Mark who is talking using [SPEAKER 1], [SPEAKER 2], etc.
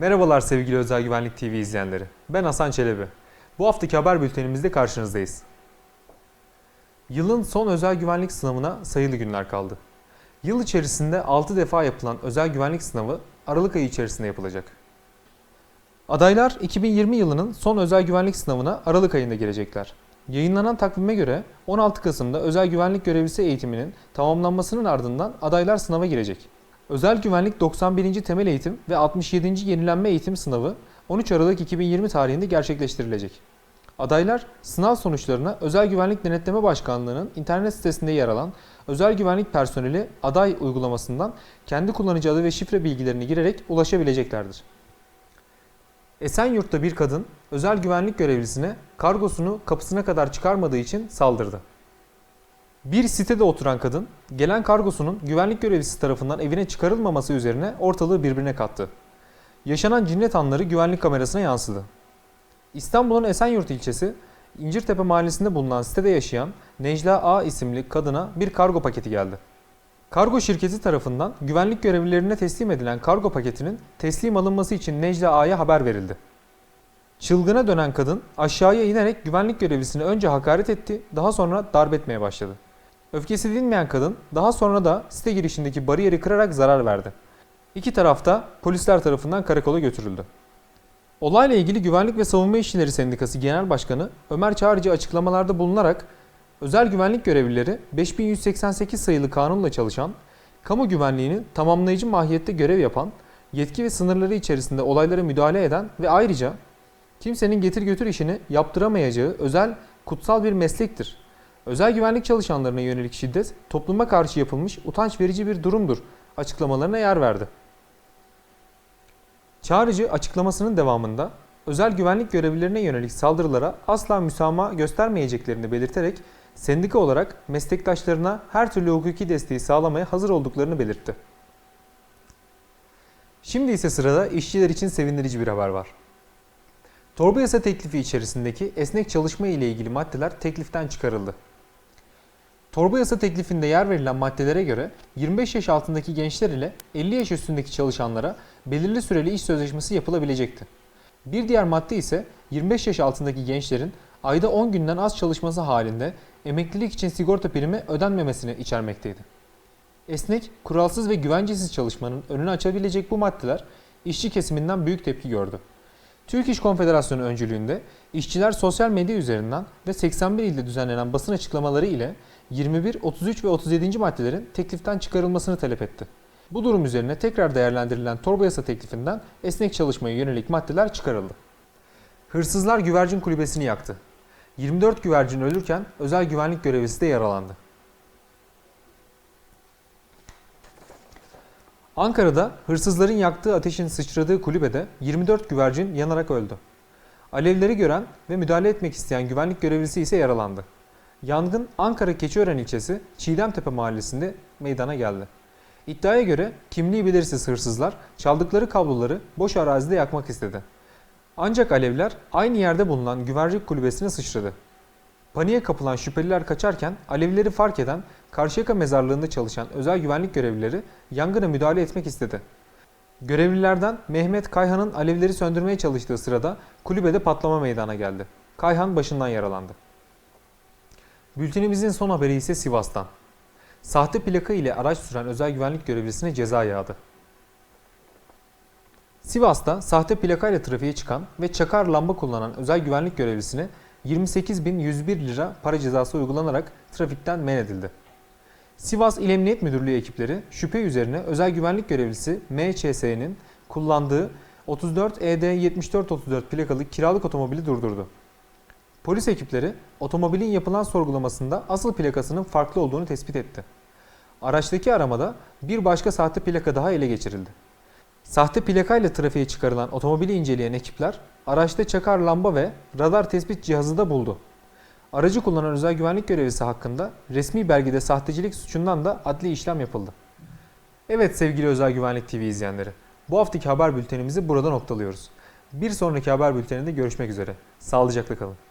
[SPEAKER 1] Merhabalar sevgili Özel Güvenlik TV izleyenleri. Ben Hasan Çelebi. Bu haftaki haber bültenimizde karşınızdayız. Yılın son özel güvenlik sınavına sayılı günler kaldı. Yıl içerisinde 6 defa yapılan özel güvenlik sınavı Aralık ayı içerisinde yapılacak. Adaylar 2020 yılının son özel güvenlik sınavına Aralık ayında gelecekler. Yayınlanan takvime göre 16 Kasım'da özel güvenlik görevlisi eğitiminin tamamlanmasının ardından adaylar sınava girecek. Özel güvenlik 91. temel eğitim ve 67. yenilenme eğitim sınavı 13 Aralık 2020 tarihinde gerçekleştirilecek. Adaylar sınav sonuçlarına Özel Güvenlik Denetleme Başkanlığı'nın internet sitesinde yer alan özel güvenlik personeli aday uygulamasından kendi kullanıcı adı ve şifre bilgilerini girerek ulaşabileceklerdir. Esenyurt'ta bir kadın özel güvenlik görevlisine kargosunu kapısına kadar çıkarmadığı için saldırdı. Bir sitede oturan kadın gelen kargosunun güvenlik görevlisi tarafından evine çıkarılmaması üzerine ortalığı birbirine kattı. Yaşanan cinnet anları güvenlik kamerasına yansıdı. İstanbul'un Esenyurt ilçesi İncirtepe mahallesinde bulunan sitede yaşayan Necla A isimli kadına bir kargo paketi geldi. Kargo şirketi tarafından güvenlik görevlilerine teslim edilen kargo paketinin teslim alınması için Necla A'ya haber verildi. Çılgına dönen kadın aşağıya inerek güvenlik görevlisine önce hakaret etti, daha sonra darp etmeye başladı. Öfkesi dinmeyen kadın daha sonra da site girişindeki bariyeri kırarak zarar verdi. İki tarafta polisler tarafından karakola götürüldü. Olayla ilgili Güvenlik ve Savunma İşçileri Sendikası Genel Başkanı Ömer Çağrıcı açıklamalarda bulunarak özel güvenlik görevlileri 5188 sayılı kanunla çalışan, kamu güvenliğini tamamlayıcı mahiyette görev yapan, yetki ve sınırları içerisinde olaylara müdahale eden ve ayrıca kimsenin getir götür işini yaptıramayacağı özel kutsal bir meslektir. Özel güvenlik çalışanlarına yönelik şiddet topluma karşı yapılmış utanç verici bir durumdur açıklamalarına yer verdi. Çağrıcı açıklamasının devamında özel güvenlik görevlilerine yönelik saldırılara asla müsamaha göstermeyeceklerini belirterek sendika olarak meslektaşlarına her türlü hukuki desteği sağlamaya hazır olduklarını belirtti. Şimdi ise sırada işçiler için sevindirici bir haber var. Torba yasa teklifi içerisindeki esnek çalışma ile ilgili maddeler tekliften çıkarıldı. Torba yasa teklifinde yer verilen maddelere göre 25 yaş altındaki gençler ile 50 yaş üstündeki çalışanlara belirli süreli iş sözleşmesi yapılabilecekti. Bir diğer madde ise 25 yaş altındaki gençlerin ayda 10 günden az çalışması halinde emeklilik için sigorta primi ödenmemesini içermekteydi. Esnek, kuralsız ve güvencesiz çalışmanın önünü açabilecek bu maddeler işçi kesiminden büyük tepki gördü. Türk İş Konfederasyonu öncülüğünde işçiler sosyal medya üzerinden ve 81 ilde düzenlenen basın açıklamaları ile 21, 33 ve 37. maddelerin tekliften çıkarılmasını talep etti. Bu durum üzerine tekrar değerlendirilen torba yasa teklifinden esnek çalışmaya yönelik maddeler çıkarıldı. Hırsızlar güvercin kulübesini yaktı. 24 güvercin ölürken özel güvenlik görevlisi de yaralandı. Ankara'da hırsızların yaktığı ateşin sıçradığı kulübede 24 güvercin yanarak öldü. Alevleri gören ve müdahale etmek isteyen güvenlik görevlisi ise yaralandı. Yangın Ankara Keçiören ilçesi Çiğdemtepe mahallesinde meydana geldi. İddiaya göre kimliği belirsiz hırsızlar çaldıkları kabloları boş arazide yakmak istedi. Ancak alevler aynı yerde bulunan güvercin kulübesine sıçradı. Paniğe kapılan şüpheliler kaçarken alevleri fark eden Karşıyaka mezarlığında çalışan özel güvenlik görevlileri yangına müdahale etmek istedi. Görevlilerden Mehmet Kayhan'ın alevleri söndürmeye çalıştığı sırada kulübede patlama meydana geldi. Kayhan başından yaralandı. Bültenimizin son haberi ise Sivas'tan. Sahte plaka ile araç süren özel güvenlik görevlisine ceza yağdı. Sivas'ta sahte plaka ile trafiğe çıkan ve çakar lamba kullanan özel güvenlik görevlisine 28.101 lira para cezası uygulanarak trafikten men edildi. Sivas İl Emniyet Müdürlüğü ekipleri şüphe üzerine özel güvenlik görevlisi MÇS'nin kullandığı 34 ED 7434 plakalı kiralık otomobili durdurdu. Polis ekipleri otomobilin yapılan sorgulamasında asıl plakasının farklı olduğunu tespit etti. Araçtaki aramada bir başka sahte plaka daha ele geçirildi. Sahte plakayla trafiğe çıkarılan otomobili inceleyen ekipler araçta çakar lamba ve radar tespit cihazı da buldu. Aracı kullanan özel güvenlik görevlisi hakkında resmi belgede sahtecilik suçundan da adli işlem yapıldı. Evet sevgili özel güvenlik TV izleyenleri, bu haftaki haber bültenimizi burada noktalıyoruz. Bir sonraki haber bülteninde görüşmek üzere. Sağlıcakla kalın.